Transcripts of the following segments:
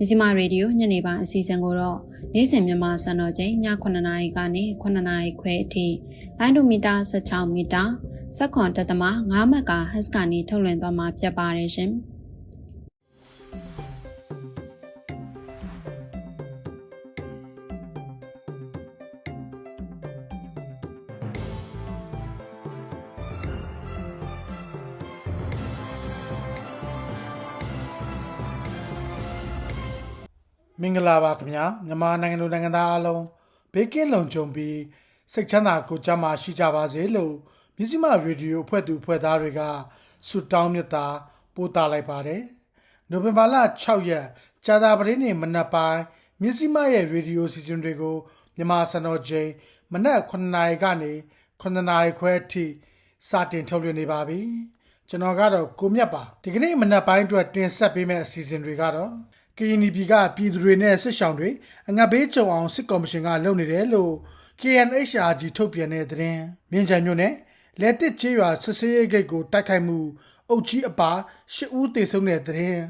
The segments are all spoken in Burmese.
မြစီမရေဒီယိုညနေပိုင်းအစီအစဉ်ကိုတော့နေ့စဉ်မြန်မာစံတော်ချိန်ည9:00နာရီကနေ9:00နာရီခွဲအထိအန်ဒိုမီတာ16မီတာစက်ခွန်တက်သမ9မက်ကဟက်စ်ကနေထုတ်လွှင့်သွားမှာဖြစ်ပါတယ်ရှင်။ မင်္ဂလာပါခင်ဗျာမြန်မာနိုင်ငံလူနိုင်ငံသားအားလုံးဘေးကင်းလုံခြုံပြီးစိတ်ချမ်းသာကိုယ်ကျန်းမာရှိကြပါစေလို့မြစည်းမရေဒီယိုအဖွဲ့သူအဖွဲ့သားတွေကဆုတောင်းမြတ်တာပို့တာလိုက်ပါတယ်နိုဝင်ဘာလ6ရက်ကြာသပတေးနေ့မနက်ပိုင်းမြစည်းမရဲ့ရေဒီယိုစီစဉ်တွေကိုမြန်မာစံတော်ချိန်မနက်9:00နာရီကနေ9:00နာရီခွဲအထိစတင်ထုတ်လွှင့်နေပါပြီကျွန်တော်ကတော့ကိုမြတ်ပါဒီကနေ့မနက်ပိုင်းအတွက်တင်ဆက်ပေးမယ့်အစီအစဉ်တွေကတော့ ကရင်ပြည်ကပြည်သူတွေနဲ့စစ်ဆောင်တွေအငတ်ဘေးကြုံအောင်စစ်ကော်မရှင်ကလုပ်နေတယ်လို့ KNHRG ထုတ်ပြန်တဲ့သတင်းမြင်းချံမြို့နယ်လက်တစ်ချေးရွာစစ်စေးရေးဂိတ်ကိုတိုက်ခိုက်မှုအုပ်ကြီးအပါရှစ်ဦးသေဆုံးတဲ့သတင်း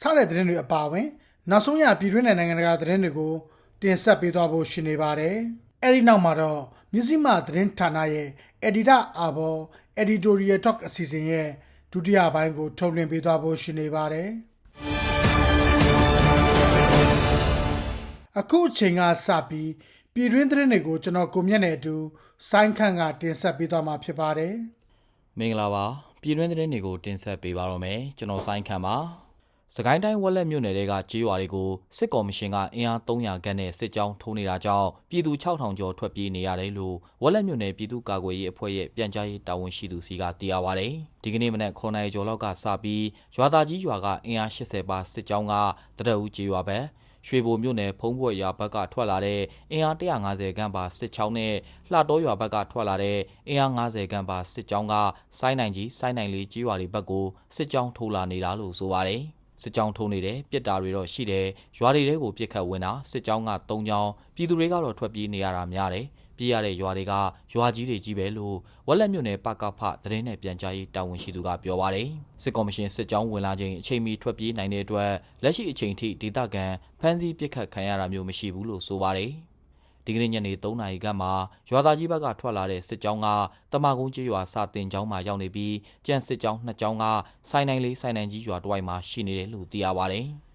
စတဲ့သတင်းတွေအပါအဝင် နောက်ဆုံးရပြည်တွင်းနဲ့နိုင်ငံတကာသတင်းတွေကိုတင်ဆက်ပေးသွားဖို့ရှိနေပါတယ်အဲဒီနောက်မှာတော့မြစည်းမသတင်းဌာနရဲ့ Editor အာဘော် Editorial Talk အစီအစဉ်ရဲ့ဒုတိယပိုင်းကိုထုတ်လွှင့်ပေးသွားဖို့ရှိနေပါတယ် အခုအချိန်ကစပြီးပြည်တွင်းသတင်းတွေကိုကျွန်တော်ကိုမြတ်နဲ့အတူဆိုင်းခန့်ကတင်ဆက်ပေးသွားမှာဖြစ်ပါတယ်မင်္ဂလာပါပြည်တွင်းသတင်းတွေကိုတင်ဆက်ပေးပါတော့မယ်ကျွန်တော်ဆိုင်းခန့်ပါစကိုင်းတိုင်းဝက်လက်မြို့နယ်တွေကကြေးရွာတွေကိုစစ်ကော်မရှင်ကအင်အား300ခန့်နဲ့စစ်ကြောင်းထိုးနေတာကြောင့်ပြည်သူ6000ကျော်ထွက်ပြေးနေရတယ်လို့ဝက်လက်မြို့နယ်ပြည်သူ့ကာကွယ်ရေးအဖွဲ့ရဲ့ပြန်ကြားရေးတာဝန်ရှိသူစီကသိရပါဗျ။ဒီကနေ့မနက်9:00နာရီကျော်လောက်ကစပြီးရွာသားကြီးရွာကအင်အား80ပါစစ်ကြောင်းကတရက်ဦးကြေးရွာပဲ ရွှေဘိုမြို့နယ်ဖုံးဘွက်ရွာဘက်ကထွက်လာတဲ့အင်အား150ခန့်ပါစစ်ချောင်းနဲ့လှတော်ရွာဘက်ကထွက်လာတဲ့အင်အား90ခန့်ပါစစ်ကြောင်းကစိုင်းနိုင်ကြီးစိုင်းနိုင်လေးကြီးရွာတွေဘက်ကိုစစ်ကြောင်းထိုးလာနေတာလို့ဆိုပါတယ်စစ်ကြောင်းထိုးနေတယ်ပြစ်တာတွေတော့ရှိတယ်ရွာတွေတဲကိုပြစ်ခတ်ဝင်တာစစ်ကြောင်းက၃ကြောင်းပြည်သူတွေကတော့ထွက်ပြေးနေရတာများတယ် ပြေးရတဲ့ရွာတွေကရွာကြီးတွေကြီးပဲလို့ဝက်လက်မြို့နယ်ပကဖသတင်းနဲ့ပြန်ကြားရေးတာဝန်ရှိသူကပြောပါတယ်စစ်ကော်မရှင်စစ်ကြောင်းဝင်လာချိန်အချိန်မီထွက်ပြေးနိုင်တဲ့အတွက်လက်ရှိအချိန်ထိဒေသခံဖမ်းဆီးပစ်ခတ်ခံရတာမျိုးမရှိဘူးလို့ဆိုပါတယ်ဒီကနေ့ညနေ3နာရီခန့်မှာရွာသားကြီးဘက်ကထွက်လာတဲ့စစ်ကြောင်းကတမကုန်းကျေးရွာစာတင်ကျောင်းမှာရောက်နေပြီးကြံစစ်ကြောင်းနှစ်ကြောင်းကစိုင်းနိုင်လေးစိုင်းနိုင်ကြီးရွာတစ်ဝိုက်မှာရှိနေတယ်လို့သိရပါတယ်။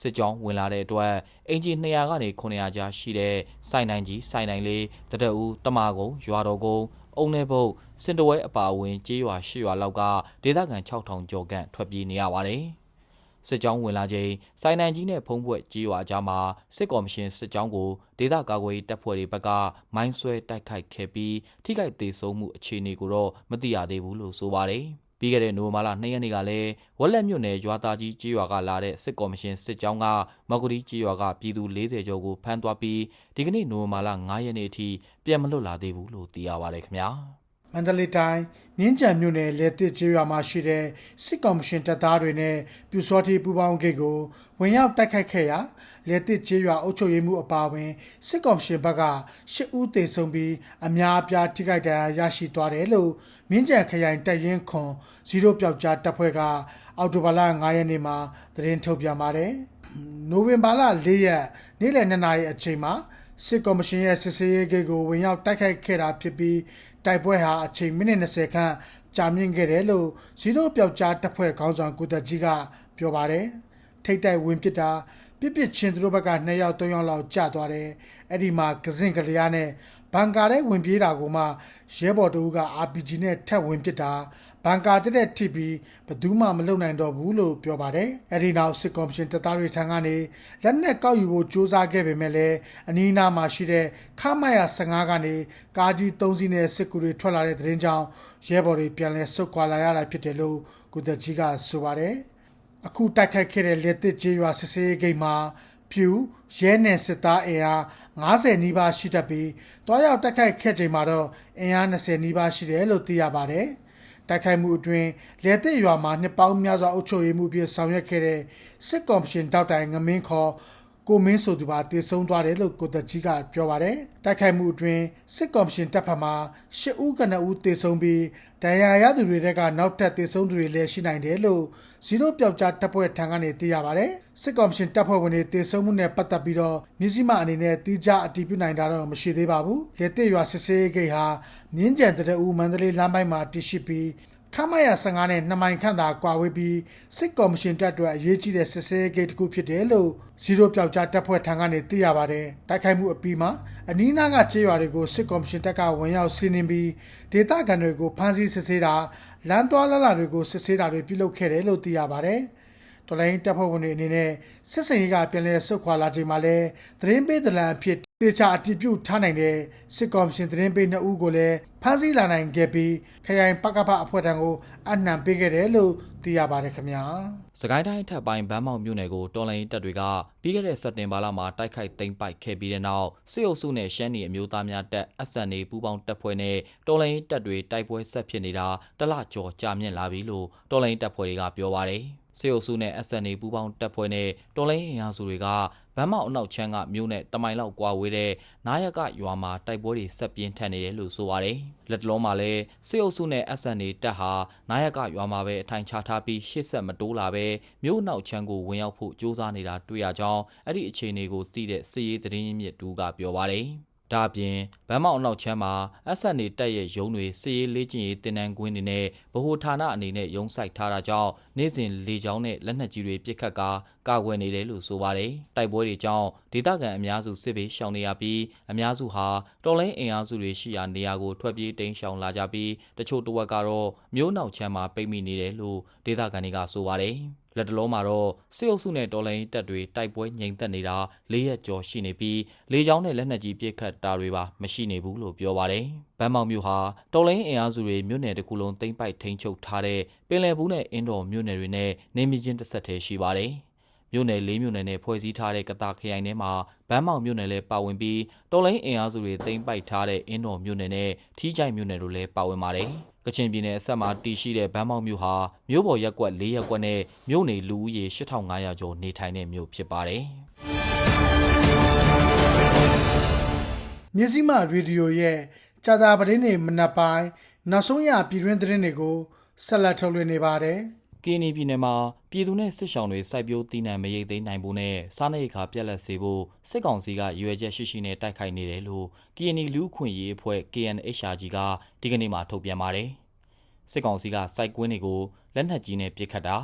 စစ်ကြောင်းဝင်လာတဲ့အတွက်အင်ဂျီ200ကနေ900ကြားရှိတဲ့စိုင်းနိုင်ကြီးစိုင်းနိုင်လေးတတအူတမကုန်းရွာတော်ကုန်းအုံနေဘုတ်စင်တဝဲအပါအဝင်ကျေးရွာ၈ရွာလောက်ကဒေသခံ6000ကျော်ခန့်ထွက်ပြေးနေရပါတယ်။စစ်ကြောင်းဝင်လာချိန်စိုင်းနိုင်ကြီးနဲ့ဖုံးဘွက်ကြီးရွာကြားမှာစစ်ကော်မရှင်စစ်ကြောင်းကိုဒေသကာကွယ်ရေးတပ်ဖွဲ့တွေဘက်ကမိုင်းဆွဲတိုက်ခိုက်ခဲ့ပြီးထိခိုက်ဒေဆုံးမှုအခြေအနေကိုတော့မသိရသေးဘူးလို့ဆိုပါတယ်။ ပြီးခဲ့တဲ့နိုဝင်ဘာလ2ရက်နေ့ကလည်းဝက်လက်မြို့နယ်ရွာသားကြီးကြီးရွာကလာတဲ့စစ်ကော်မရှင်စစ်ကြောင်းကမော်ဂရီကြီးရွာကပြည်သူ40ကျော်ကိုဖမ်းသွားပြီးဒီကနေ့နိုဝင်ဘာလ9ရက်နေ့အထိပြန်မလွတ်လာသေးဘူးလို့သိရပါတယ်ခင်ဗျာ။ မန္တလေးတိုင်းမြင်းကြံမြို့နယ်လက်တစ်ကျေးရွာမှာရှိတဲ့စစ်ကောင်မရှင်တပ်သားတွေနဲ့ပြူစောတိပူပေါင်းဂိတ်ကိုဝင်ရောက်တိုက်ခိုက်ခဲ့ရာလက်တစ်ကျေးရွာအုပ်ချုပ်ရေးမှုအပါအဝင်စစ်ကောင်မရှင်ဘက်ကရှစ်ဦးသေဆုံးပြီးအများအပြားထိခိုက်ဒဏ်ရာရရှိသွားတယ်လို့မြင်းကြံခရိုင်တပ်ရင်းခွန်ဇီရိုပျောက်ကြားတပ်ဖွဲ့ကအော်တိုဘာလ9ရက်နေ့မှာသတင်းထုတ်ပြန်ပါတယ်နိုဝင်ဘာလ4ရက်နေ့လယ်2နာရီအချိန်မှာစစ်ကော်မရှင်ရဲ့စစ်ဆေးရေးဂိတ်ကိုဝင်ရောက်တိုက်ခိုက်ခဲ့တာဖြစ်ပြီး တိုက်ပွဲဟာအချိန်မိနစ်20ခန့်ကြာမြင့်ခဲ့တယ်လို့ဇီရိုပျောက်ကြားတပ်ဖွဲ့ခေါင်းဆောင်ကိုတက်ကြီးကပြောပါတယ်ထိတ်တိုက်ဝင်ပစ်တာ ပြစ်ပစ်ချင်းသူတို့ဘက်က2ယောက်3ယောက်လောက်ကြာသွားတယ်အဲ့ဒီမှာကစင်ကလျားနဲ့ဘန်ကာထဲဝင်ပြေးတာကိုမှရဲဘော်တူက RPG နဲ့ထက်ဝင်ပစ်တာဘန်ကာတက်တဲ့ထိပြီးဘယ်သူမှမလုံနိုင်တော့ဘူးလို့ပြောပါတယ်အဲ့ဒီနောက်စစ်ကော်မရှင်တပ်သားတွေထံကနေလက်နက်ကောက်ယူဖို့စ조사ခဲ့ပေမဲ့လည်းအနီးအနားမှာရှိတဲ့ခမရ15ကနေကားကြီး3စီးနဲ့စစ်ကူတွေထွက်လာတဲ့သတင်းကြောင်းရဲဘော်တွေပြန်လည်ဆုတ်ခွာလာရတာဖြစ်တယ်လို့ကိုသက်ကြီးကဆိုပါတယ် အခုတိုက်ခိုက်ခဲ့တဲ့လက်တစ်ကျေးရွာစစ်စေးဂိတ်မှာဖြူရဲနယ်စစ်သားအင်အား90နီးပါးရှိတတ်ပြီးတွားရောက်တိုက်ခိုက်ခဲ့ချိန်မှာတော့အင်အား20နီးပါးရှိတယ်လို့သိရပါတယ်။ဒတိုက်ခိုက်မှုအတွင်းလဲတဲ့ရွာမှာနှစ်ပေါင်းများစွာအုပ်ချုပ်ရေးမှုအဖြစ်ဆောင်ရွက်ခဲ့တဲ့စစ်ကော်မရှင်တောက်တိုင်ငမင်းခေါ် ကိုမင်းဆိုသူပါတည်ဆုံသွားတယ်လို့ကိုတကြီးကပြောပါတယ်တိုက်ခိုက်မှုအတွင်းစစ်ကော်မရှင်တပ်ဖက်မှ၈ဦးကနဦးတည်ဆုံပြီးဒဏ်ရာရသူတွေတဲကနောက်ထပ်တည်ဆုံသူတွေလည်းရှိနိုင်တယ်လို့ဇီရိုပျောက်ကြားတပ်ဖွဲ့ထံကနေသိရပါတယ်စစ်ကော်မရှင်တပ်ဖွဲ့ဝင်တွေတည်ဆုံမှုနဲ့ပတ်သက်ပြီးတော့မြစည်းမအနေနဲ့တီးခြားအတည်ပြုနိုင်တာတော့မရှိသေးပါဘူးလက်တဲ့ရွာစစ်စေးဂိတ်ဟာမြင်းကြံတဲ့ဦးမန္တလေးလမ်းပိုင်းမှာတည်ရှိပြီး ခမရ15နဲ့2မိုင်ခန့်သာကွာဝေးပြီးစစ်ကော်မရှင်တပ်အတွက်အရေးကြီးတဲ့စစ်ဆေးဂိတ်တစ်ခုဖြစ်တယ်လို့ဇီရိုပျောက်ကြားတပ်ဖွဲ့ထံကနေသိရပါတယ်။တိုက်ခိုက်မှုအပြီးမှာအနီးနားကခြေရွာတွေကိုစစ်ကော်မရှင်တပ်ကဝင်ရောက်စီးနင်းပြီးဒေသခံတွေကိုဖမ်းဆီးစစ်ဆေးတာလမ်းတွားလာလာတွေကိုစစ်ဆေးတာတွေပြုလုပ်ခဲ့တယ်လို့သိရပါတယ်။တော်လိုင်းတပ်ဖွဲ့ဝင်တွေအနေနဲ့စစ်စင်ရေးကပြန်လည်ဆုတ်ခွာလာချိန်မှာလဲသတင်းပေးဒလန်အဖြစ် တေချာအတည်ပြုထားနိုင်တဲ့စစ်ကော်မရှင်သတင်းပေးနှစ်ဦးကိုလည်းဖမ်းဆီးလာနိုင်ခဲ့ပြီးခရိုင်ပကပအဖွဲ့ထံကိုအနှံပေးခဲ့တယ်လို့သိရပါတယ်ခင်ဗျာစကိုင်းတိုင်းအထက်ပိုင်းဗန်းမောက်မြို့နယ်ကိုတော်လိုင်းတပ်တွေကပြီးခဲ့တဲ့စက်တင်ဘာလမှာတိုက်ခိုက်သိမ်းပိုက်ခဲ့ပြီးတဲ့နောက်စစ်အုပ်စုနဲ့ရှမ်းနီအမျိုးသားများတပ် SNA ပူးပေါင်းတပ်ဖွဲ့နဲ့တော်လိုင်းတပ်တွေတိုက်ပွဲဆက်ဖြစ်နေတာတလကျော်ကြာမြင့်လာပြီလို့တော်လိုင်းတပ်ဖွဲ့တွေကပြောပါတယ်။ စစ်အုပ်စုနဲ့ SNA ပူးပေါင်းတပ်ဖွဲ့နဲ့တော်လိုင်းအင်အားစုတွေကဗန်းမောက်အနောက်ချမ်းကမြို့နဲ့တမိုင်လောက်ကွာဝေးတဲ့နားရကရွာမှာတိုက်ပွဲတွေဆက်ပြင်းထန်နေတယ်လို့ဆိုပါတယ်။လက်တလုံးမှာလည်းစစ်အုပ်စုနဲ့ SNA တပ်ဟာနားရကရွာမှာပဲအထိုင်ချထားပြီးရှေ့ဆက်မတိုးလာပဲမြို့နောက်ချမ်းကိုဝင်ရောက်ဖို့ကြိုးစားနေတာတွေ့ရကြောင်းအဲ့ဒီအခြေအနေကိုသိတဲ့စစ်ရေးသတင်းရင်းမြစ်တူကပြောပါတယ်။ ဒါအပြင်ဗန်းမောက်အနောက်ချမ်းမှာ SNA တပ်ရဲ့ရုံးတွေစစ်ရေးလေ့ကျင့်ရေးတင်နန်းကွင်းတွေနဲ့ဗဟိုဌာနအနေနဲ့ရုံးဆိုင်ထားတာကြောင့်နေ့စဉ်လေကြောင်းနဲ့လက်နက်ကြီးတွေပစ်ခတ်ကာကာကွယ်နေတယ်လို့ဆိုပါတယ်။တိုက်ပွဲတွေကြောင့်ဒေသခံအများစုစစ်ဘေးရှောင်နေရပြီးအများစုဟာတော်လိုင်းအင်အားစုတွေရှိရာနေရာကိုထွက်ပြေးတိမ်းရှောင်လာကြပြီးတချို့တဝက်ကတော့မြို့နောက်ချမ်းမှာပိတ်မိနေတယ်လို့ဒေသခံတွေကဆိုပါတယ်။ လက်တလုံးမှာတော့စစ်အုပ်စုနဲ့တော်လိုင်းတပ်တွေတိုက်ပွဲငြိမ်သက်နေတာ၄ရက်ကျော်ရှိနေပြီးလေကြောင်းနဲ့လက်နက်ကြီးပစ်ခတ်တာတွေပါမရှိနေဘူးလို့ပြောပါတယ်။ဗန်းမောက်မြို့ဟာတော်လိုင်းအင်အားစုတွေမြို့နယ်တစ်ခုလုံးသိမ်းပိုက်ထိန်းချုပ်ထားတဲ့ပင်လယ်ဘူးနဲ့အင်းတော်မြို့နယ်တွေနဲ့နေမီချင်းတစ်ဆက်တည်းရှိပါတယ်။မြို့နယ်၄မြို့နယ်နဲ့ဖွဲ့စည်းထားတဲ့ကတာခရိုင်ထဲမှာဗန်းမောက်မြို့နယ်လည်းပါဝင်ပြီးတော်လိုင်းအင်အားစုတွေသိမ်းပိုက်ထားတဲ့အင်းတော်မြို့နယ်နဲ့ထီးချိုင်မြို့နယ်တို့လည်းပါဝင်ပါတယ်။ ကချင်ပြည်နယ်အဆက်မှာတည်ရှိတဲ့ဗန်းမောက်မြို့ဟာမြို့ပေါ်ရက်ကွက်၄ရက်ကွက်နဲ့မြို့နေလူဦးရေ8500ကျော်နေထိုင်တဲ့မြို့ဖြစ်ပါတယ်။မြစည်းမရေဒီယိုရဲ့ကြာတာပတင်းနေမနက်ပိုင်းနောက်ဆုံးရပြည်တွင်းသတင်းတွေကိုဆက်လက်ထုတ်လွှင့်နေပါတယ် ကင်းနီပြည်နယ်မှာပြည်သူနဲ့စစ်ဆောင်တွေစိုက်ပျိုးတည်နှံမရိတ်သိမ်းနိုင်ဖို့နဲ့စားနပ်ရိက္ခာပြက်လက်စေဖို့စစ်ကောင်စီကရွေချက်ရှိရှိနဲ့တိုက်ခိုက်နေတယ်လို့ကင်းနီလူ့ခွင့်ရေးအဖွဲ့ KNHRG ကဒီကနေ့မှထုတ်ပြန်ပါတယ်။စစ်ကောင်စီကစိုက်ကွင်းတွေကိုလက်နက်ကြီးနဲ့ပစ်ခတ်တာ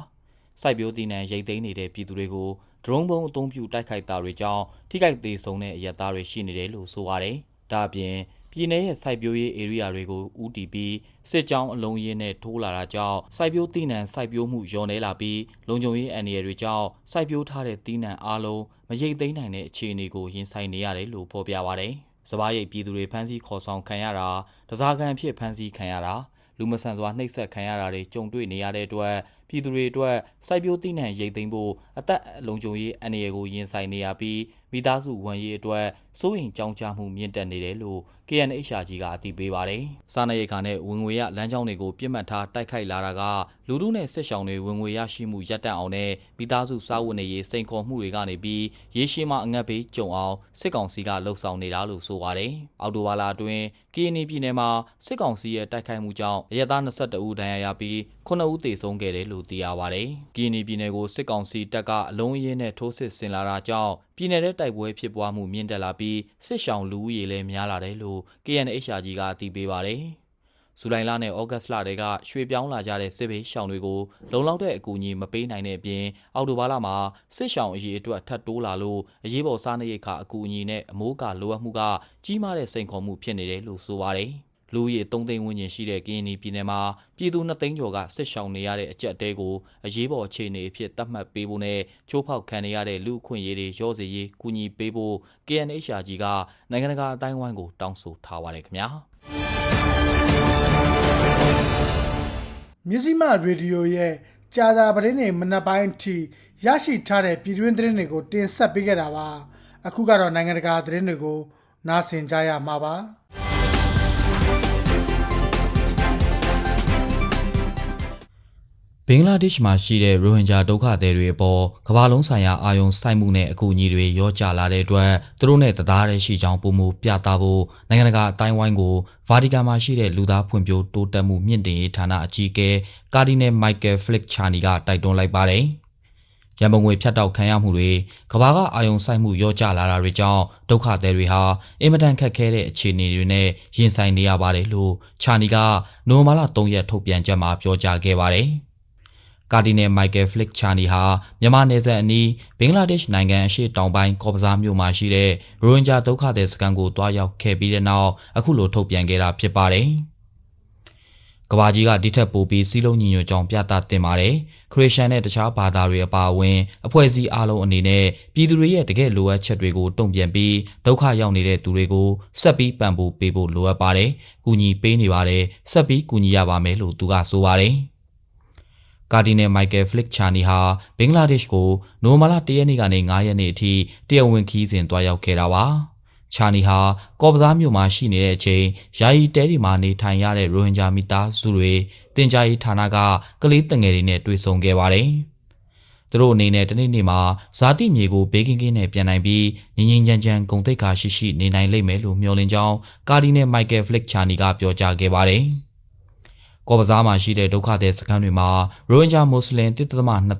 စိုက်ပျိုးတည်နှံရိတ်သိမ်းနေတဲ့ပြည်သူတွေကိုဒရုန်းဘုံအုံပြုတိုက်ခိုက်တာတွေကြောင့်ထိခိုက်သေးဆုံးတဲ့အရက်သားတွေရှိနေတယ်လို့ဆိုပါတယ်။ဒါအပြင် ပြည်내ရဲ့စိုက်ပျိုးရေးဧရိယာတွေကိုဥတီပြီးစစ်ကြောင်းအလုံးရင်းနဲ့ထိုးလာတာကြောင့်စိုက်ပျိုးသီးနှံစိုက်ပျိုးမှုလျော့နေလာပြီးလုံခြုံရေးအန္တရာယ်တွေကြောင့်စိုက်ပျိုးထားတဲ့သီးနှံအားလုံးမရိတ်သိမ်းနိုင်တဲ့အခြေအနေကိုရင်ဆိုင်နေရတယ်လို့ဖော်ပြပါရတယ်။စပားရိတ်ပြည်သူတွေဖမ်းဆီးခေါ်ဆောင်ခံရတာတစားကန်ဖြစ်ဖမ်းဆီးခံရတာလူမဆန်စွာနှိပ်စက်ခံရတာတွေကြုံတွေ့နေရတဲ့အတွက် ပြည်သူတွေအတွက်စိုက်ပျိုးသီးနှံရိတ်သိမ်းဖို့အသက်လုံခြုံရေးအန္တရာယ်ကိုရင်ဆိုင်နေရပြီးမိသားစုဝန်ရေးအတွက်စိုးရိမ်ကြောင်းကြမှုမြင့်တက်နေတယ်လို့ KNHRG ကအတည်ပြုပါတယ်။စားနပ်ရိက္ခာနဲ့ဝင်ငွေရလမ်းကြောင်းတွေကိုပြစ်မှတ်ထားတိုက်ခိုက်လာတာကလူထုနဲ့စစ်ဆောင်တွေဝင်ငွေရရှိမှုရပ်တန့်အောင်နဲ့မိသားစုစားဝတ်နေရေးစိန်ခေါ်မှုတွေကနေပြီးရေရှည်မှာအငတ်ဘေးကြုံအောင်စစ်ကောင်စီကလှုံ့ဆော်နေတာလို့ဆိုပါတယ်။အော်တိုဝါလာအတွင်း KNY ပြည်နယ်မှာစစ်ကောင်စီရဲ့တိုက်ခိုက်မှုကြောင့်အရက်သား22ဦးဒဏ်ရာရပြီး9ဦးသေဆုံးခဲ့တယ်လို့သိရပါတယ်။ကီနီပြည်နယ်ကိုစစ်ကောင်စီတပ်ကအလုံးအင်းနဲ့ထိုးစစ်ဆင်လာတာကြောင့်ပြည်နယ်တဲ့တိုက်ပွဲဖြစ်ပွားမှုမြင့်တက်လာပြီးစစ်ရှောင်လူဦးရေလည်းများလာတယ်လို့ KNHRG ကအတည်ပြုပါတယ်။ဇူလိုင်လနဲ့ဩဂတ်စ်လတွေကရွှေပြောင်းလာကြတဲ့စစ်ဘေးရှောင်တွေကိုလုံလောက်တဲ့အကူအညီမပေးနိုင်တဲ့အပြင်အော်တိုဘာလမှာစစ်ရှောင်အရေးအတွက်ထပ်တိုးလာလို့အရေးပေါ်စားနပ်ရိက္ခာအကူအညီနဲ့အမိုးကလိုအပ်မှုကကြီးမားတဲ့စိန်ခေါ်မှုဖြစ်နေတယ်လို့ဆိုပါတယ်။ လူဦးရေ3သိန်းဝန်းကျင်ရှိတဲ့ကရင်ပြည်နယ်မှာပြည်သူ2သိန်းကျော်ကစစ်ရှောင်နေရတဲ့အကြက်တဲကိုအရေးပေါ်အခြေအနေအဖြစ်သတ်မှတ်ပေးဖို့နဲ့ချိုးဖောက်ခံနေရတဲ့လူအခွင့်အရေးတွေရောစေရေးကူညီပေးဖို့ KNHRG ကနိုင်ငံတကာအတိုင်းအဝိုင်းကိုတောင်းဆိုထားပါတယ်ခင်ဗျာ။မြစည်းမရေဒီယိုရဲ့ကြာတာပတင်းနေမနက်ပိုင်းအထိရရှိထားတဲ့ပြည်တွင်းသတင်းတွေကိုတင်ဆက်ပေးခဲ့တာပါ။အခုကတော့နိုင်ငံတကာသတင်းတွေကိုနားဆင်ကြရမှာပါ။ င်္ဂလားဒေ့ရှ်မှာရှိတဲ့ရိုဟင်ဂျာဒုက္ခသည်တွေအပေါ်ကမ္ဘာလုံးဆိုင်ရာအာရုံစိုက်မှုနဲ့အကူအညီတွေရောကြလာတဲ့အတွက်သူတို့နဲ့တသားတည်းရှိကြောင်းပုံမူပြသဖို့နိုင်ငံတကာအတိုင်းဝိုင်းကိုဗာတီကန်မှာရှိတဲ့လူသားဖွံ့ဖြိုးတိုးတက်မှုမြင့်တင်ရေးဌာနအကြီးအကဲကာဒီနယ်မိုက်ကယ်ဖလစ်ချာနီကတိုက်တွန်းလိုက်ပါတယ်။ရန်ပုံငွေဖြတ်တောက်ခံရမှုတွေကဘာကအာယုံဆိုင်မှုရောကြလာတာတွေကြောင့်ဒုက္ခသည်တွေဟာအင်မတန်ခက်ခဲတဲ့အခြေအနေတွေနဲ့ရင်ဆိုင်နေရပါတယ်လို့ချာနီကနိုဝင်ဘာလ3ရက်ထုတ်ပြန်ချက်မှာပြောကြားခဲ့ပါတယ်။ ကာဒီနယ်မိုက်ကယ်ဖလစ်ချာနီဟာမြန်မာနယ်စပ်အနီးဘင်္ဂလားဒေ့ရှ်နိုင်ငံအရှေ့တောင်ပိုင်းကော့ပဇားမြို့မှာရှိတဲ့ရိုဟင်ဂျာဒုက္ခသည်စခန်းကိုတွားရောက်ခဲ့ပြီးတဲ့နောက်အခုလိုထုတ်ပြန်ခဲ့တာဖြစ်ပါတယ်။ကဘာကြီးကဒီထက်ပိုပြီးစီးလုံးညီညွတ်ကြောင်းပြသတင်ပါတယ်။ခရစ်ယာန်နဲ့တခြားဘာသာတွေအပါအဝင်အဖွဲ့အစည်းအလုံးအနေနဲ့ပြည်သူတွေရဲ့တကယ်လိုအပ်ချက်တွေကိုတုံ့ပြန်ပြီးဒုက္ခရောက်နေတဲ့သူတွေကိုဆက်ပြီးပံ့ပိုးပေးဖို့လိုအပ်ပါတယ်။ကူညီပေးနေပါတယ်။ဆက်ပြီးကူညီရပါမယ်လို့သူကဆိုပါတယ်။ ကာဒီနယ်မိုက်ကယ်ဖလစ်ချာနီဟာဘင်္ဂလားဒေ့ရှ်ကိုနိုဝင်ဘာလ၁ရက်နေ့ကနေ9ရက်နေ့အထိတရားဝင်ခီးစဉ်တွားရောက်ခဲ့တာပါ။ချာနီဟာကော့ပဇားမြို့မှာရှိနေတဲ့အချိန်ယာယီတဲဒီမှာနေထိုင်ရတဲ့ရိုဟင်ဂျာမိသားစုတွေတင် जा ရေးဌာနကကလေးတငယ်တွေနဲ့တွေ့ဆုံခဲ့ပါတယ်။သူတို့အနေနဲ့တနေ့နေ့မှာဇာတိမြေကိုဘေးကင်းကင်းနဲ့ပြန်နိုင်ပြီးငြိမ်ငြိမ်ချမ်းချမ်းဂုံတိတ်ခါရှိရှိနေနိုင်လိမ့်မယ်လို့မျှော်လင့်ကြောင်းကာဒီနယ်မိုက်ကယ်ဖလစ်ချာနီကပြောကြားခဲ့ပါတယ်။ ကော်ပဇားမှာရှိတဲ့ဒုက္ခသည်စခန်းတွေမှာရိုဟင်ဂျာမွတ်စလင်1.2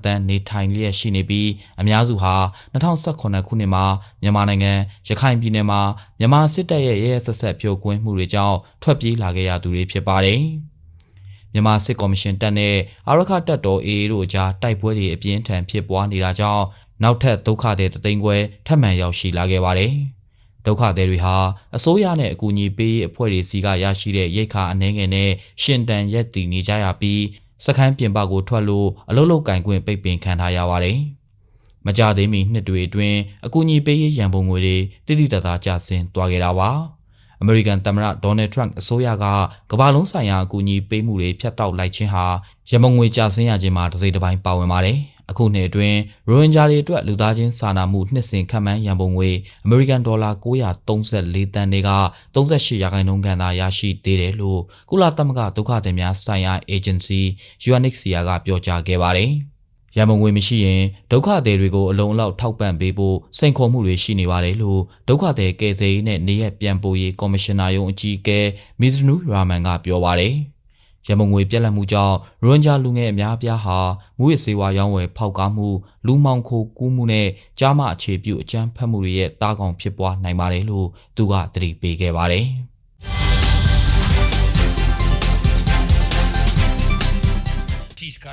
တန်းနေထိုင်လျက်ရှိနေပြီးအများစုဟာ2018ခုနှစ်မှာမြန်မာနိုင်ငံရခိုင်ပြည်နယ်မှာမြန်မာစစ်တပ်ရဲ့ရဲရဲဆက်ဆက်ဖြိုခွင်းမှုတွေကြောင့်ထွက်ပြေးလာခဲ့ရသူတွေဖြစ်ပါတယ်။မြန်မာစစ်ကော်မရှင်တပ်နဲ့အာရခတပ်တော် AA တို့အကြားတိုက်ပွဲတွေအပြင်းထန်ဖြစ်ပွားနေတာကြောင့်နောက်ထပ်ဒုက္ခသည်တသိန်းခွဲထပ်မံရောက်ရှိလာခဲ့ပါတယ်။ ဒုက္ခသည်တွေဟာအစိုးရနဲ့အကူအညီပေးရေးအဖွဲ့တွေစီကရရှိတဲ့ရိတ်ခါအနေငယ်နဲ့ရှင်တန်ရက်တည်နေကြရပြီးစခန်းပြင်ပကိုထွက်လို့အလုလုကင်ခွင့်ပိတ်ပင်ခံထားရပါတယ်။မကြသေးမီနှစ်တွေအတွင်းအကူအညီပေးရေးရန်ပုံငွေတွေတိတိတသားကျဆင်းသွားခဲ့တာပါ။အမေရိကန်သမ္မတဒေါ်နယ်ထရန့်အစိုးရကကမ္ဘာလုံးဆိုင်ရာအကူအညီပေးမှုတွေဖျက်တောက်လိုက်ခြင်းဟာရန်ပုံငွေကျဆင်းရခြင်းမှာတစ်စိတ်တစ်ပိုင်းပါဝင်ပါတယ်။ အခုနှစ်အတွင်းရိုဟင်ဂျာတွေအတွက်လူသားချင်းစာနာမှုနှစ်စဉ်ခန့်မှန်းရန်ပုံငွေအမေရိကန်ဒေါ်လာ934တန်တွေက38ရာခိုင်နှုန်းခန့်သာရရှိသေးတယ်လို့ကုလသမဂ္ဂဒုက္ခသည်များဆိုင်ရာ agency UNHCR ကပြောကြားခဲ့ပါတယ်။ရန်ပုံငွေမရှိရင်ဒုက္ခသည်တွေကိုအလုံးအလောက်ထောက်ပံ့ပေးဖို့စိန်ခေါ်မှုတွေရှိနေပါတယ်လို့ဒုက္ခသည်ကယ်ဆယ်ရေးနဲ့နေရပြန်ပို့ရေးကော်မရှင်နာရုံးအကြီးအကဲမီဇနူရာမန်ကပြောပါတယ်။ ရန်ပုံငွေပြက်လက်မှုကြောင့်ရွန်ဂျာလူငယ်အများအပြားဟာမူရစေဝါရောင်းဝယ်ဖောက်ကားမှုလူမောင်ခိုကူးမှုနဲ့ကြားမအခြေပြုအကြမ်းဖက်မှုတွေရဲ့တားကောင်ဖြစ်ပွားနိုင်ပါတယ်လို့သူကသတိပေးခဲ့ပါတယ်။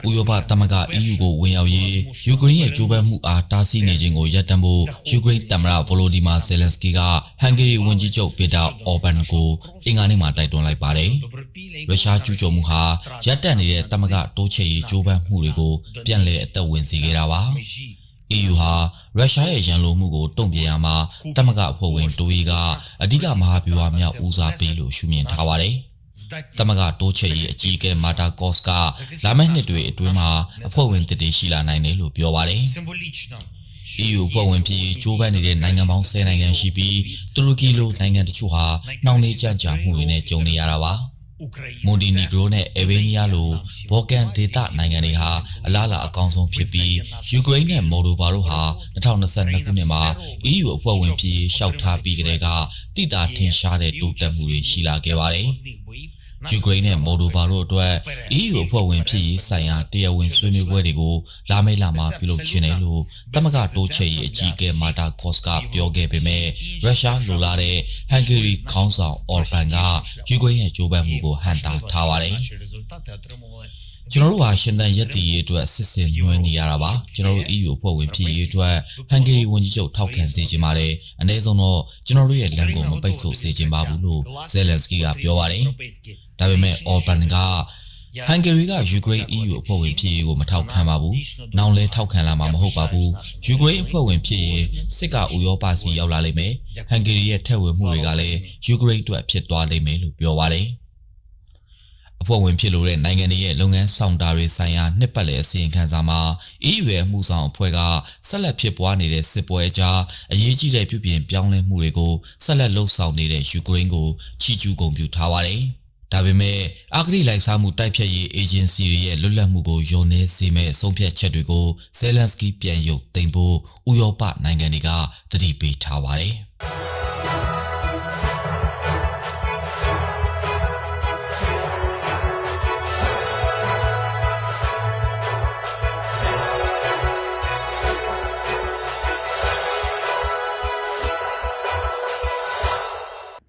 ဥရောပသမဂ္ဂ EU ကိုဝင်ရောက်ရေးယူကရိန်းရဲ့ကြိုးပမ်းမှုအားတားဆီးနေခြင်းကိုရပ်တန့်ဖို့ယူကရိန်းသမ္မတဗိုလိုဒီမာဇယ်လန်စကီကဟန်ဂေရီဝန်ကြီးချုပ်ဗီတာအော်ဘန်ကိုအင်္ဂါနေ့မှာတိုက်တွန်းလိုက်ပါတယ်။ရုရှားကျူးကျော်မှုဟာရပ်တန့်နေတဲ့သမဂ္ဂတိုးချဲ့ရေးကြိုးပမ်းမှုတွေကိုပြန်လည်အသက်ဝင်စေခဲ့တာပါ။ EU ဟာရုရှားရဲ့ရန်လိုမှုကိုတုံ့ပြန်ရမှာတမကအဖွဲ့ဝင်တိုးရီကအဓိကမဟာဗျူဟာမြောက်ဦးစားပေးလို့ရှုမြင်ထားပါတယ်။ တမကတိုးချဲ့ရေးအကြီးအကဲမာတာကော့စ်ကလာမယ့်နှစ်တွေအတွင်းမှာအဖွဲ့ဝင်တည်တည်ရှိလာနိုင်တယ်လို့ပြောပါတယ်။ EU ဖွဲ့ဝင်ဖြစ်ရေးကြိုးပမ်းနေတဲ့နိုင်ငံပေါင်း10နိုင်ငံရှိပြီးတူရကီလိုနိုင်ငံတချို့ဟာနှောင့်နှေးကြကြမှုတွေနဲ့ကြုံနေရတာပါ။မွန်တီနီဂရိုနဲ့အေဘေးနီးယားလိုဘော်ကန်ဒေသနိုင်ငံတွေဟာအလားအလာအကောင်းဆုံးဖြစ်ပြီးယူကရိန်းနဲ့မော်ဒိုဗာတို့ဟာ2022ခုနှစ်မှာ EU အဖွဲ့ဝင်ဖြစ်ရေးရှောက်ထားပြီးကြတဲ့ကတိတာထင်ရှားတဲ့တိုးတက်မှုတွေရှိလာခဲ့ပါတယ်။ ယူကရိန်းနဲ့မော်ဒိုဗာတို့အတွက် EU အဖွဲ့ဝင်ဖြစ်ရေးဆိုင်ရာတရားဝင်ဆွေးနွေးပွဲတွေကိုလာမယ့်လမှာပြုလုပ်ခြင်းတယ်လို့တမကတိုးချဲ့ရေးအကြီးအကဲမာတာကော့စ်ကပြောခဲ့ပေမဲ့ရုရှားလိုလားတဲ့ဟန်ဂေရီခေါင်းဆောင်အော်ဘန်ကယူကရိန်းရဲ့ကြိုးပမ်းမှုကိုဟန်တာထားပါတယ် ကျွန်တော်တို့ဟာရှင်သန်ရက်တည်ရေးအတွက်စစ်စင်ညွှန်းနေရတာပါကျွန်တော်တို့ EU ဖွဲ့ဝင်ဖြစ်ရေးအတွက်ဟန်ဂေရီဝန်ကြီးချုပ်ထောက်ခံစေချင်ပါတယ်အနည်းဆုံးတော့ကျွန်တော်တို့ရဲ့လမ်းကိုမပိတ်ဆို့စေချင်ပါဘူးလို့ဇယ်လန်စကီကပြောပါတယ်ဒါပေမဲ့အော်ဘန်ကဟန်ဂေရီကယူကရိန်း EU အဖွဲ့ဝင်ဖြစ်ရေးကိုမထောက်ခံပါဘူး။နောင်လဲထောက်ခံလာမှာမဟုတ်ပါဘူး။ယူကရိန်းအဖွဲ့ဝင်ဖြစ်ရင်စစ်ကဥရောပစီရောက်လာလိမ့်မယ်။ဟန်ဂေရီရဲ့ထက်ဝင်မှုတွေကလည်းယူကရိန်းအတွက်ဖြစ်သွားလိမ့်မယ်လို့ပြောပါတယ်။ အဖွဲ့ဝင်ဖြစ်လို့တဲ့နိုင်ငံတွေရဲ့လုပ်ငန်းဆောင်တာတွေဆိုင်ရာနှစ်ပတ်လည်အစီရင်ခံစာမှာ EU ရဲ့မှုဆောင်အဖွဲ့ကဆက်လက်ဖြစ်ပွားနေတဲ့စစ်ပွဲအကြားအရေးကြီးတဲ့ပြုပြင်ပြောင်းလဲမှုတွေကိုဆက်လက်လှုပ်ဆောင်နေတဲ့ယူကရိန်းကိုချီးကျူးဂုဏ်ပြုထားပါတယ်။ဒါဒါပေမဲ့အာဂရိလိုက်စားမှုတိုက်ဖြတ်ရေးအေဂျင်စီတွေရဲ့လွတ်လပ်မှုကိုယုံနေစေမဲ့ဆုံးဖြတ်ချက်တွေကိုဇယ်လန်စကီပြန်ရုပ်သိမ်းဖို့ဥရောပနိုင်ငံတွေကတတိပေးထားပါတယ်။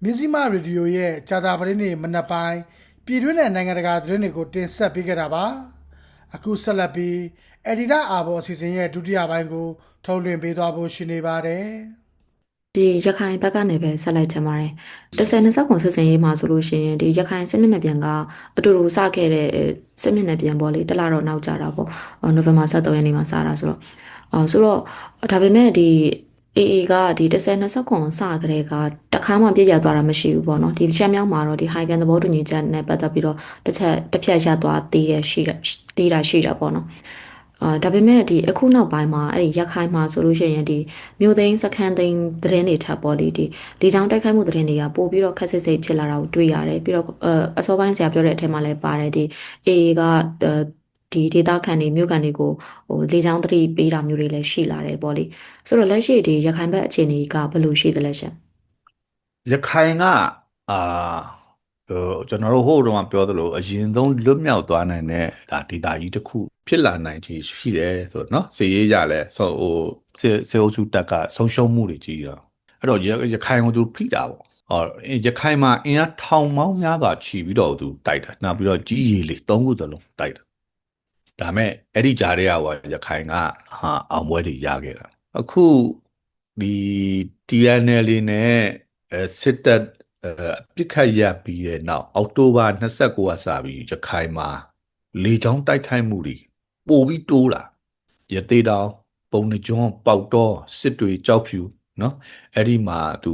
မြစည်းမရေဒီယိုရဲ့ဂျာတာပရင်းနေမနက်ပိုင်းပြည်တွင်းနဲ့နိုင်ငံတကာသတင်းတွေကိုတင်ဆက်ပေးကြတာပါအခုဆက်လက်ပြီးအက်ဒီတာအာဘော်အစီအစဉ်ရဲ့ဒုတိယပိုင်းကိုထုတ်လွှင့်ပေးသွားဖို့ရှိနေပါတယ်ဒီရခိုင်ဘက်ကနေပဲဆက်လိုက်ချင်ပါတယ်။တစ်ဆယ်နှစ်ဆက်ကွန်ဆက်စင်ရေးမှာဆိုလို့ရှိရင်ဒီရခိုင်စစ်မျက်နှာပြန်ကအတူတူစခဲ့တဲ့အဲစစ်မျက်နှာပြန်ပေါ့လေတစ်လတော့နောက်ကြတာပေါ့။အော်နိုဝင်ဘာ23ရက်နေ့မှာစတာဆိုတော့အော်ဆိုတော့ဒါပေမဲ့ဒီ AA ကဒီတစ်ဆယ်နှစ်ဆက်ကွန်စကြတဲ့ကတခါမှပြည့်ရသွားတာမရှိဘူးပေါ့နော်။ဒီချက်မြောက်မှာတော့ဒီ high can သဘောတူညီချက်နဲ့ပတ်သက်ပြီးတော့တစ်ချက်တစ်ဖြတ်ရသွားသေးတယ်ရှိတယ်သေးတာရှိတာပေါ့နော်။အာဒါပေမဲ့ဒီအခုနောက်ပိုင်းမှာအဲ့ဒီရခိုင်မှာဆိုလို့ရှိရင်ဒီမြို့သိမ်းစခန်းသိမ်းသတင်းတွေထပ်ပေါ်လေဒီလေချောင်းတိုက်ခိုက်မှုသတင်းတွေကပို့ပြီးတော့ခက်စစ်စစ်ဖြစ်လာတာကိုတွေ့ရတယ်ပြီးတော့အအစောပိုင်းဆရာပြောတဲ့အထက်မှာလည်းပါတယ်ဒီ AA က ဒီဒေတာခန်တွေမြို့ကန်တွေကိုဟိုလေချောင်းသတိပေးတာမျိုးတွေလည်းရှိလာတယ်ပေါ့လေဆိုတော့လက်ရှိဒီရခိုင်ဘက်အခြေအနေကဘယ်လိုရှိသလဲရှင် ရခိုင်ကအာဟိုကျွန်တော်တို့ဟိုတုန်းကပြောသလိုအရင်ဆုံးလွတ်မြောက်သွားနိုင်တဲ့ဒါဒေတာကြီးတစ်ခုဖြစ်လာနိုင်ခြေရှိတယ်ဆိုတော့เนาะစီရေးကြလဲဆိုဟိုစေစေအုပ်စုတက်ကဆုံးရှုံးမှုတွေကြီးတော့အဲ့တော့ရရခိုင်ကိုသူဖိတာပေါ့ဟောရခိုင်မှာအင်အားထောင်ပေါင်းများစွာခြီးပြီးတော့သူတိုက်တာနောက်ပြီးတော့ကြီးရီလေးသုံးခုသလုံးတိုက်တာ ဒါမဲ့အဲ့ဒီကြားထဲကဟိုရခိုင်ကဟာအောင်ပွဲတွေရခဲ့တာအခုဒီ TNL နဲ့အဲစစ်တပ်အဲပြစ်ခတ်ရပြီးတဲ့နောက်အောက်တိုဘာ29ကစပြီးရခိုင်မှာလေကြောင်းတိုက်ခိုက်မှုတွေပိုပြီးတိုးလာရသေးတောင်ပုံနှကျွန်းပေါက်တော့စစ်တွေကြောက်ဖြူเนาะအဲ့ဒီမှာသူ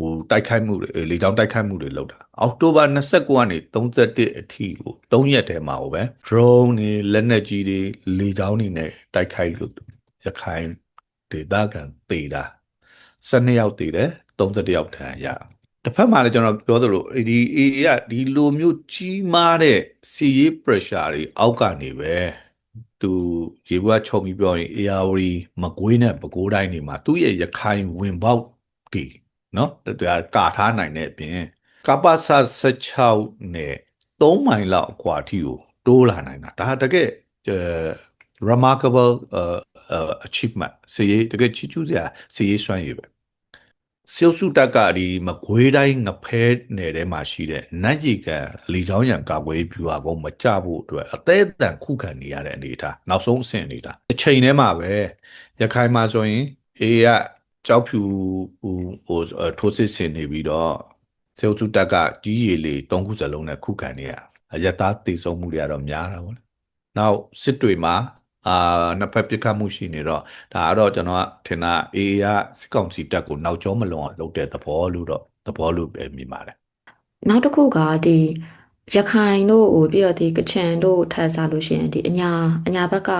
ဟိုတိုက်ခိုက်မှုတွေလေကြောင်းတိုက်ခိုက်မှုတွေလုပ်တာအောက်တိုဘာ29ကနေ31အထိကို3ရက်တည်းမှာဟိုပဲ drone တွေလက်နက်ကြီးတွေလေကြောင်းတွေနဲ့တိုက်ခိုက်လို့ရခိုင်ဒေသခံတေတာ12ယောက်တေတယ်31ယောက်ထံရတစ်ဖက်မှာလည်းကျွန်တော်ပြောသလိုဒီ AA ကဒီလိုမျိုးကြီးမားတဲ့စီရေး pressure တွေအောက်ကနေပဲသူရေဘွားချုံပြီးပြောရင် ARD မကွေးနဲ့ပဲခူးတိုင်းတွေမှာသူ့ရဲ့ရခိုင်ဝင်ပေါက်တီ နော်တူကကာထားနိုင်တဲ့အပြင်ကပ္ပစ16နဲ့3မိုင်လောက်အကွာအထိကိုတိုးလာနိုင်တာဒါတကယ် remarkable uh, uh, achievement စီရေးတကယ်ချီးကျူးစရာစီရေးစွမ်းရည်ပဲစေုပ်စုတက်ကဒီမကွေးတိုင်းငဖဲနယ်ထဲမှာရှိတဲ့နတ်ရီကန်လီချောင်းရံကာကွယ်ပြူဟာကုန်းမကြဖို့အတွက်အသေးအတန်ခုခံနေရတဲ့အနေအထားနောက်ဆုံးအဆင့်အနေအထားအချိန်ထဲမှာပဲရခိုင်မှာဆိုရင်အေးက ကြောက်ဖြူဟိုဟိုထိုးစစ်ဆင်နေပြီးတော့စေုပ်စုတက်ကကြီးရည်လေး၃ခုစလုံးနဲ့ခုခံနေရအယက်သားတည်ဆုံမှုတွေကတော့များတာပေါ့လေနောက်စစ်တွေမှာအာနှစ်ဖက်ပြစ်ခတ်မှုရှိနေတော့ဒါကတော့ကျွန်တော်ကထင်တာအေးကစစ်ကောင်စီတပ်ကိုနောက်ကျောမလွန်အောင်လုပ်တဲ့သဘောလို့တော့သဘောလို့ပဲမြင်ပါတယ်နောက်တစ်ခုကဒီရခိုင်တို့ဟိုပြီးတော့ဒီကချင်တို့ထပ်စားလို့ရှိရင်ဒီအညာအညာဘက်က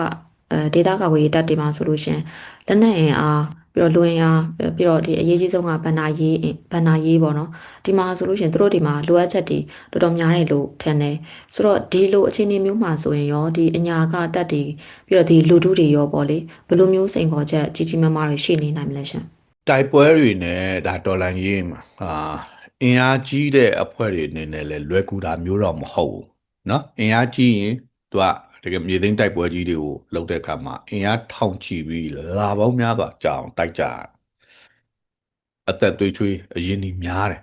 အဲဒေတာကဝေးတပ်တွေမှာဆိုလို့ရှိရင်လက်နက်အင်အား ပြီးတော့လူအင်အားပြီးတော့ဒီအရေးကြီးဆုံးကဗန္နာရေးဗန္နာရေးပေါ့နော်ဒီမှာဆိုလို့ရှိရင်တို့ဒီမှာလိုအပ်ချက်တွေတော်တော်များတယ်လို့ထင်တယ်ဆိုတော့ဒီလိုအခြေအနေမျိုးမှာဆိုရင်ရောဒီအညာကတပ်တွေပြီးတော့ဒီလူထုတွေရောပေါ့လေဘယ်လိုမျိုးစိန်ခေါ်ချက်ကြီးကြီးမားမားတွေရှိနေနိုင်မလဲရှင် တိုက်ပွဲတွေနဲ့ဒါတော်လန်ရေးမှာအာအင်အားကြီးတဲ့အဖွဲ့တွေအနေနဲ့လည်းလွယ်ကူတာမျိုးတော့မဟုတ်ဘူးเนาะအင်အားကြီးရင်သူက တကယ်မြေသိမ်းတိုက်ပွဲကြီးတွေကိုလုပ်တဲ့အခါမှာအင်အားထောင်ချီပြီးလာပေါင်းများစွာကြာအောင်တိုက်ကြရတယ်အသက်သွေးချွေးအရင်ကြီးများတယ်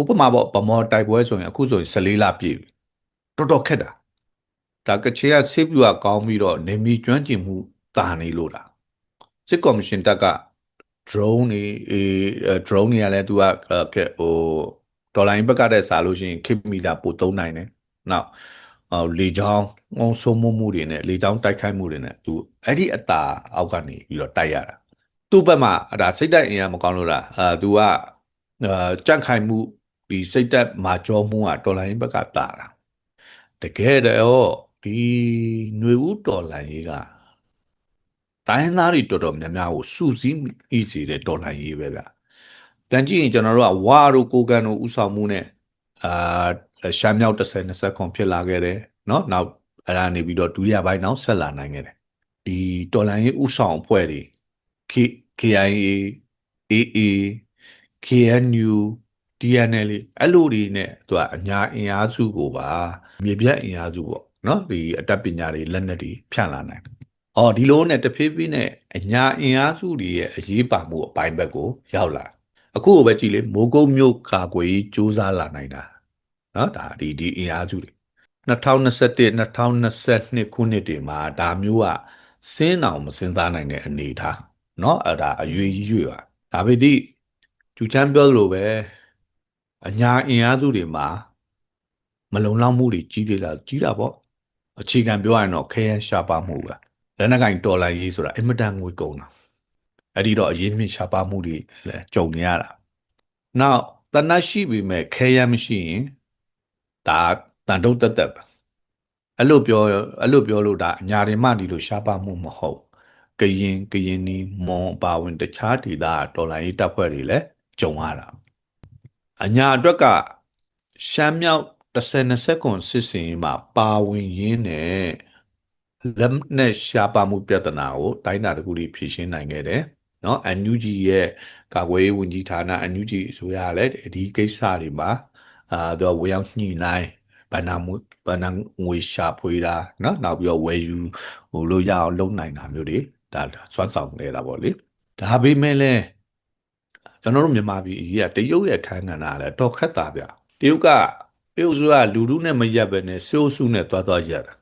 ဥပမာပေါ့ဗမော်တိုက်ပွဲဆိုရင်အခုဆိုရင်14လပြည့်ပြီတော်တော်ခက်တာဒါကချေကဆေးပြူကကောင်းပြီးတော့နေမီကျွမ်းကျင်မှုတာနေလို့လားစစ်ကော်မရှင်တပ်က drone တွေအဲ drone တွေကလည်းသူကကဲဟိုဒေါ်လာရင်းဘက်ကတည်းစားလို့ရှိရင်ခိမီတာပိုသုံးနိုင်တယ်။နောက်ဟို လေချောင်းငုံဆိုးမှုမှုတွေနဲ့လေချောင်းတိုက်ခိုက်မှုတွေနဲ့သူအဲ့ဒီအတာအောက်ကနေပြီးတော့တိုက်ရတာ။သူ့ဘက်မှာဒါစိတ်တက်အင်အားမကောင်းလို့လားအာသူကအာကြန့်ခိုင်မှုဒီစိတ်တက်မာကြောမှုကဒေါ်လာရင်းဘက်ကတာတာ။တကယ်တော့ဒီຫນွေဦးဒေါ်လာရေးကတိုင်းရင်းသားတွေတော်တော်များများကိုစုစည်းမိစေတဲ့ဒေါ်လာရေးပဲဗျ။ပြန်ကြည့်ရင်ကျွန်တော်တို့ကဝါတို့ကိုကန်တို့ဥဆောင်မှုနဲ့အာ ရှမ်းမြောက်30 20ခွန်ဖြစ်လာခဲ့တယ်เนาะနောက်အဲ့ဒါနေပြီးတော့ဒုတိယပိုင်းနောက်ဆက်လာနိုင်ခဲ့တယ်ဒီတော်လန်ရေးဥဆောင်အဖွဲ့တွေ K KIA AA KNU DNL အဲ့လိုတွေနဲ့သူကအညာအင်အားစုကိုပါမြေပြတ်အင်အားစုပေါ့เนาะဒီအတတ်ပညာတွေလက်နက်တွေဖြန့်လာနိုင်တယ်။အော်ဒီလိုနဲ့တဖြည်းဖြည်းနဲ့အညာအင်အားစုတွေရဲ့အရေးပါမှုအပိုင်းဘက်ကိုရောက်လာ။အခုကိုပဲကြည့်လေမိုးကုတ်မြို့ကာကွယ်ရေးစူးစမ်းလာနိုင်တာ။ เนาะဒါဒီဒီအင်အားစုတွေ2021 2022ခုနှစ်တွေမှာဒါမျိုးကစင်းအောင်မစင်းသားနိုင်တဲ့အနေအထားเนาะအဲ့ဒါအရွေကြီးရွေပါဒါပေမဲ့ကျူချမ်းပြောသလိုပဲအညာအင်အားစုတွေမှာမလုံလောက်မှုတွေကြီးသေးတာကြီးတာပေါ့အခြေခံပြောရရင်တော့ခဲယမ်းရှားပါမှုပဲလက်နက်ကင်တော်လိုင်းရေးဆိုတာအင်မတန်ငွေကုန်တာအဲ့ဒီတော့အရင်မြင့်ရှားပါမှုတွေလည်းကြုံနေရတာနောက်တနတ်ရှိပြီမဲ့ခဲယမ်းမရှိရင် ဒါတန်တုတ်တက်တက်ပဲအဲ့လိုပြောအဲ့လိုပြောလို့ဒါအညာတွေမှဒီလိုရှားပါမှုမဟုတ်ကရင်ကရင်နီမွန်ပါဝင်တခြားဒေသဒေါ်လာရေးတပ်ဖွဲ့တွေလည်းကြုံရတာအညာအတွက်ကရှမ်းမြောက်30 20ကွန်စစ်စင်မှာပါဝင်ရင်းနဲ့လက်နဲ့ရှားပါမှုပြဿနာကိုတိုင်းတာတကူကြီးဖြေရှင်းနိုင်ခဲ့တယ်နော် NUG ရဲ့ကာကွယ်ရေးဝန်ကြီးဌာန NUG အစိုးရလည်းဒီကိစ္စတွေမှာ အာတော့ဝေရောက်ညှိနှိုင်းဗန္နာမွေဗန္နာငွေရှာဖွေတာเนาะနောက်ပြီးတော့ဝယ်ယူဟိုလို့ရအောင်လုပ်နိုင်တာမျိုးတွေဒါစွမ်းဆောင်နေတာပေါ့လေဒါပေမဲ့လည်းကျွန်တော်တို့မြန်မာပြည်အကြီးကတရုတ်ရဲ့ခန်းကဏ္ဍလည်းတော့ခက်တာဗျတရုတ်ကတရုတ်ဆိုတာလူထုနဲ့မရက်ပဲနဲ့စိုးစုနဲ့တွားတွားရက်တာ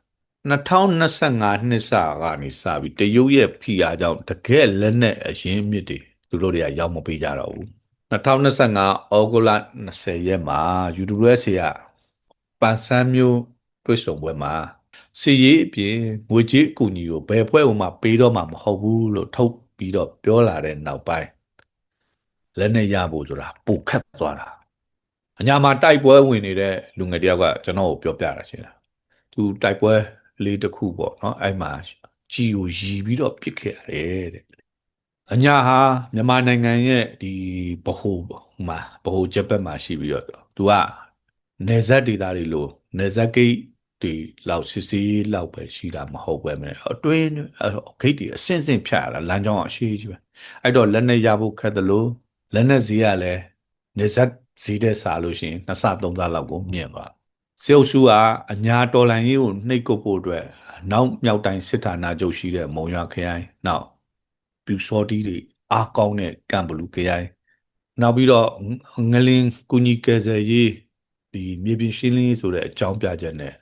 2025နှစ်စကနေစပြီးတရုတ်ရဲ့ဖိအားကြောင့်တကယ်လက်နဲ့အရင်မြစ်တွေသူတို့တွေကရောက်မပေးကြတော့ဘူး 2025ဩဂုတ်လ20ရက်မှာ UWS ကပန်ဆန်းမျိုးတွစ်ဆုံပွဲမှာစီရေးအပြင်ငွေကြေးအကူအညီကိုဘယ်ဖွဲ့မှပေးတော့မှာမဟုတ်ဘူးလို့ထုတ်ပြီးတော့ပြောလာတဲ့နောက်ပိုင်းလက်နဲ့ရဖို့ဆိုတာပိုခက်သွားတာအညာမှာတိုက်ပွဲဝင်နေတဲ့လူငယ်တယောက်ကကျွန်တော်ကိုပြောပြတာရှင်သူတိုက်ပွဲလေးတစ်ခုပေါ့နော်အဲ့မှာကြီးကိုရီပြီးတော့ပြစ်ခဲ့ရတယ်တဲ့ အညာဟာမြန်မာနိုင်ငံရဲ့ဒီဗဟိုမှာဗဟိုချက်ဘက်မှာရှိပြီးတော့သူကနေဇက်ဒေတာတွေလို့နေဇက်ဂိတ်တွေလောက်စစ်စေးလောက်ပဲရှိတာမဟုတ်ပဲမယ်အတွင်းဂိတ်တွေအစင်စင်ဖြတ်ရတာလမ်းကြောင်းအရှိကြီးပဲအဲ့တော့လက်နဲ့ရဖို့ခက်တယ်လို့လက်နဲ့ဈေးကလည်းနေဇက်ဈေးတဲ့စားလို့ရှိရင်နှစ်ဆသုံးဆလောက်ကိုမြင့်သွားစေအုပ်စုကအညာတော်လန်ရေးကိုနှိပ်ကုတ်ဖို့အတွက်နောက်မြောက်တိုင်းစစ်ဌာနချုပ်ရှိတဲ့မုံရွာခရိုင်နောက် ပြူစောတီးတွေအားကောင်းတဲ့ကံဘလူခရိုင်နောက်ပြီးတော့ငလင်းကုညီကယ်ဆယ်ရေးဒီမြေပြင်ရှင်းလင်းရေးဆိုတဲ့အကြောင်းပြချက်နဲ့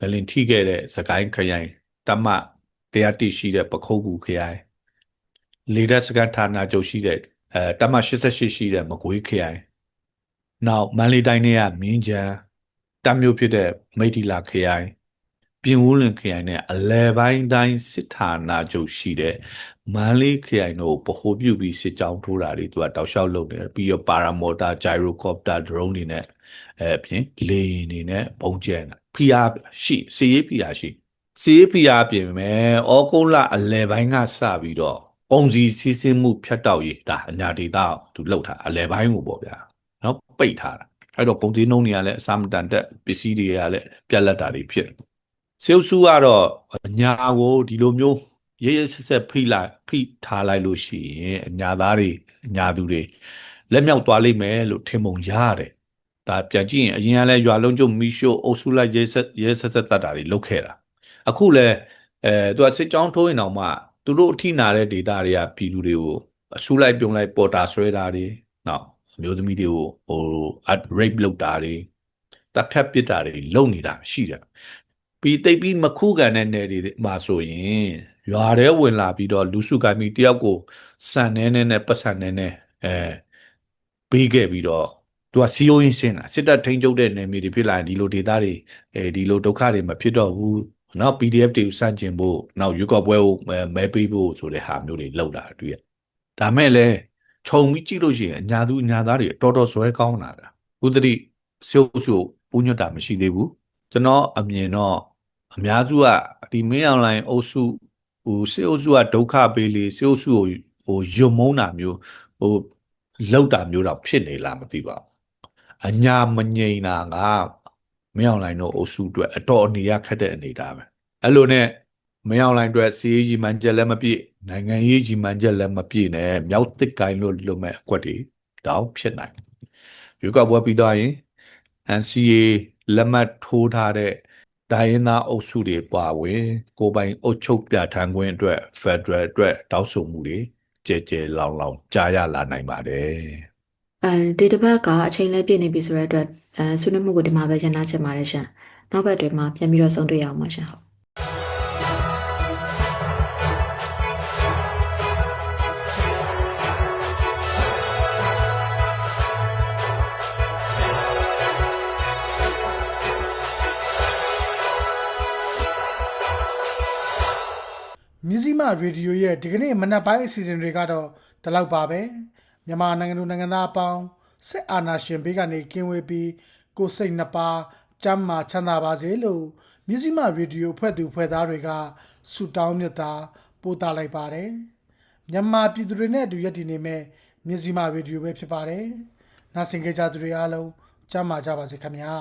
ငလင်းထိခဲ့တဲ့စကိုင်းခရိုင်တမတရားတိရှိတဲ့ပခုတ်ကူခရိုင်လေတပ်စကန်ဌာနချုပ်ရှိတဲ့အဲတမ88ရှိတဲ့မကွေးခရိုင်နောက်မန္တလေးတိုင်းရဲ့မင်းချံတမျိုးဖြစ်တဲ့မိထီလာခရိုင် ပြင်ဦးလွင်ခရိုင်နဲ့အလဲပိုင်းတိုင်းစစ်ဌာနချုပ်ရှိတဲ့မန္တလေးခရိုင်တို့ပဟိုပြုပြီးစစ်ကြောင်းထိုးတာတွေသူကတောက်လျှောက်လုပ်တယ်ပြီးတော့ပါရာမော်တာဂျိုင်ရိုကော်ပတာဒရုန်းတွေနဲ့အဲအပြင်လေယာဉ်တွေနဲ့ပုံကျဲတာဖီအားရှိစီရေးဖီအားရှိစီရေးဖီအားပြင်မဲ့ဩကုန်းလအလဲပိုင်းကစပြီးတော့ပုံစီစီးဆင်းမှုဖြတ်တောက်ရေးဒါအညာဒေတာသူလှုပ်တာအလဲပိုင်းကိုပေါ့ဗျာနော်ပိတ်ထားတာအဲ့တော့ပုံသေးနှုံးတွေကလည်းအစာမတန်တက်ပစ္စည်းတွေကလည်းပြက်လက်တာတွေဖြစ် စေုပ်စုကတော့ညာကိုဒီလိုမျိုးရရဆက်ဆက်ဖိလိုက်ဖိထားလိုက်လို့ရှိရင်အညာသားတွေအညာသူတွေလက်မြောက်သွားလိမ့်မယ်လို့ထင်ပုံရတယ်ဒါပြန်ကြည့်ရင်အရင်ကလည်းရွာလုံးကျုံမီရှို့အုပ်စုလိုက်ရဲဆက်ရဲဆက်ဆက်တတ်တာတွေလုပ်ခဲ့တာအခုလည်းအဲသူကစစ်ကြောင်းထိုးရင်တော့မှသူတို့အထိနာတဲ့ဒေတာတွေကပြည်သူတွေကိုအဆူလိုက်ပြုံလိုက်ပေါ်တာဆွဲတာတွေနော်အမျိုးသမီးတွေကိုဟို rape လုပ်တာတွေတပ်ဖြတ်ပစ်တာတွေလုပ်နေတာရှိတယ် ပြီးတိတ်ပြီးမခုခံတဲ့နယ်တွေမှာဆိုရင်ရွာထဲဝင်လာပြီးတော့လူစုကမီတယောက်ကိုစံနေနေနဲ့ပတ်စံနေနေအဲပေးခဲ့ပြီးတော့သူကစီယိုရင်းစင်းတာစစ်တပ်ထိန်းချုပ်တဲ့နယ်မြေတွေဖြစ်လာရင်ဒီလိုဒေသတွေအဲဒီလိုဒုက္ခတွေမဖြစ်တော့ဘူးနော် PDF တွေကိုစန့်ကျင်ဖို့နောက်ရွေးကောက်ပွဲကိုမဲပေးဖို့ဆိုတဲ့ဟာမျိုးတွေလောက်တာတွေ့ရဒါမဲ့လည်းခြုံပြီးကြည့်လို့ရှိရင်အညာသူအညာသားတွေတော်တော်ဇွဲကောင်းလာတာဥဒတိစုပ်စုပူညွတ်တာမရှိသေးဘူးကျွန်တော်အမြင်တော့ အများစုကဒီမင်းအွန်လိုင်းအုပ်စုဟိုစေအုပ်စုကဒုက္ခပေးလေစေအုပ်စုကိုဟိုယုံမုန်းတာမျိုးဟိုလောက်တာမျိုးတော့ဖြစ်နေလားမသိပါဘူးအညာမငိမ့်တာကမင်းအောင်လိုင်းတို့အုပ်စုအတွက်အတော်အနေရခက်တဲ့အနေအထားပဲအဲ့လိုနဲ့မင်းအောင်လိုင်းအတွက်စီးရေးကြီးမှန်ချက်လည်းမပြည့်နိုင်ငံရေးကြီးမှန်ချက်လည်းမပြည့်နဲ့မြောက်တစ်ကိုင်းလို့လွတ်မဲ့အကွက်တွေတောင်ဖြစ်နိုင်ရွေးကောက်ပွဲပြီးသွားရင် NCA လက်မှတ်ထိုးထားတဲ့ ဒိုင်းနာအုပ်စုတွေပါဝင်ကိုယ်ပိုင်အုပ်ချုပ်ပြဋ္ဌာန်းခွင့်အတွက် Federal အတွက်တောင်းဆိုမှုတွေကြဲကြဲလောင်လောင်ကြားရလာနိုင်ပါတယ်အဲဒီတစ်ပတ်ကအချိန်လဲပြည့်နေပြီဆိုတဲ့အတွက်အဲဆွေးနွေးမှုကိုဒီမှာပဲရန်နာချင်ပါတယ်ရှင်နောက်ဘက်တွေမှာပြန်ပြီးတော့ဆုံတွေ့ရအောင်ပါရှင် မြစည်းမရေဒီယိုရဲ့ဒီကနေ့မနက်ပိုင်းအစီအစဉ်တွေကတော့ဒီလောက်ပါပဲမြန်မာနိုင်ငံသူနိုင်ငံသားအပေါင်းစစ်အာဏာရှင်ဘေးကနေကင်းဝေးပြီးကိုယ်စိတ်နှစ်ပါးကျမ်းမာချမ်းသာပါစေလို့မြစည်းမရေဒီယိုဖွဲ့သူဖွဲ့သားတွေကဆုတောင်းမြတ်တာပို့သလိုက်ပါတယ်မြန်မာပြည်သူတွေနဲ့အတူရပ်တည်နေမဲ့မြစည်းမရေဒီယိုပဲဖြစ်ပါတယ်နားဆင်ကြကြသူတွေအားလုံးကျမ်းမာကြပါစေခင်ဗျာ